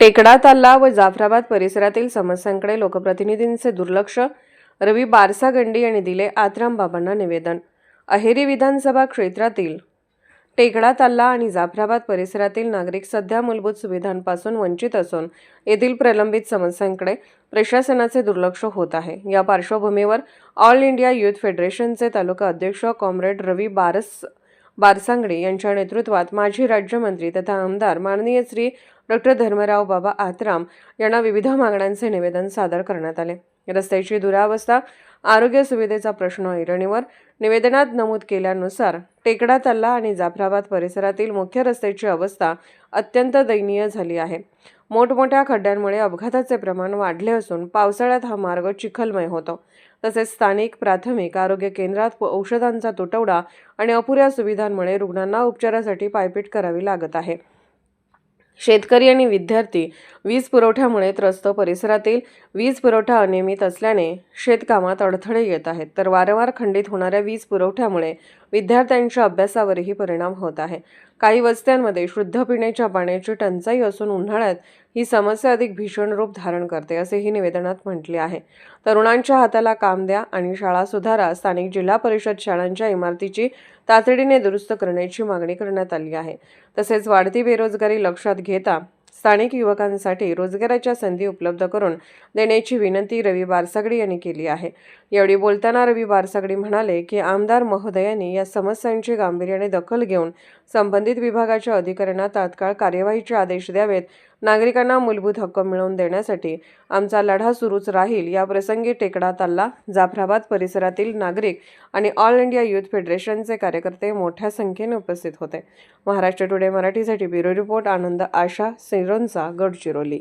टेकडा ताल्ला व जाफराबाद परिसरातील समस्यांकडे लोकप्रतिनिधींचे दुर्लक्ष. रवी बारसागंडी यांनी दिले आत्राम बाबांना निवेदन. अहेरी विधानसभा क्षेत्रातील टेकडा ताल्ला आणि जाफराबाद परिसरातील नागरिक सध्या मूलभूत सुविधांपासून वंचित असून येथील प्रलंबित समस्यांकडे प्रशासनाचे दुर्लक्ष होत आहे. या पार्श्वभूमीवर ऑल इंडिया युथ फेडरेशनचे तालुका अध्यक्ष कॉम्रेड रवी बारस बारसांगडे यांच्या नेतृत्वात माजी राज्यमंत्री तथा आमदार माननीय श्री डॉक्टर धर्मराव बाबा आत्राम यांना विविध मागण्यांचे निवेदन सादर करण्यात आले. रस्त्याची दुरावस्था आरोग्य सुविधेचा प्रश्न ऐरणीवर निवेदनात नमूद केल्यानुसार टेकडा तल्ला आणि जाफराबाद परिसरातील मुख्य रस्त्याची अवस्था अत्यंत दयनीय झाली आहे. मोठमोठ्या खड्ड्यांमुळे अपघाताचे प्रमाण वाढले असून पावसाळ्यात हा मार्ग चिखलमय होतो. तसेच स्थानिक प्राथमिक आरोग्य केंद्रात औषधांचा तुटवडा आणि अपुऱ्या सुविधांमुळे रुग्णांना उपचारासाठी पायपीट करावी लागत आहे. शेतकरी आणि विद्यार्थी वीज पुरवठ्यामुळे त्रस्त परिसरातील वीज पुरवठा अनियमित असल्याने शेतकामात अडथळे येत आहेत. तर वारंवार खंडित होणाऱ्या वीज पुरवठ्यामुळे विद्यार्थ्यांच्या अभ्यासावरही परिणाम होत आहे. काही वस्त्यांमध्ये शुद्ध पिण्याच्या पाण्याची टंचाई असून उन्हाळ्यात ही समस्या अधिक भीषण रूप धारण करते असेही निवेदनात म्हटले आहे. तरुणांच्या हाताला काम द्या आणि शाळा सुधारा. स्थानिक जिल्हा परिषद शाळांच्या इमारतीची तातडीने दुरुस्त करण्याची मागणी करण्यात आली आहे. तसेच वाढती बेरोजगारी लक्षात घेता स्थानिक युवकांसाठी रोजगाराच्या संधी उपलब्ध करून देण्याची विनंती रवी बारसागडी यांनी केली आहे. यावेळी बोलताना रवी बारसागडी म्हणाले की आमदार महोदयांनी या समस्यांची गांभीर्याने दखल घेऊन संबंधित विभागाच्या अधिकाऱ्यांना तात्काळ कार्यवाहीचे आदेश द्यावेत. नागरिकांना मूलभूत हक्क मिळवून देण्यासाठी आमचा लढा सुरूच राहील. या प्रसंगी टेकडा ताल्ला जाफराबाद परिसरातील नागरिक आणि ऑल इंडिया युथ फेडरेशनचे कार्यकर्ते मोठ्या संख्येने उपस्थित होते. महाराष्ट्र टुडे मराठीसाठी ब्युरो रिपोर्ट आनंद आशा सिरोंचा गडचिरोली.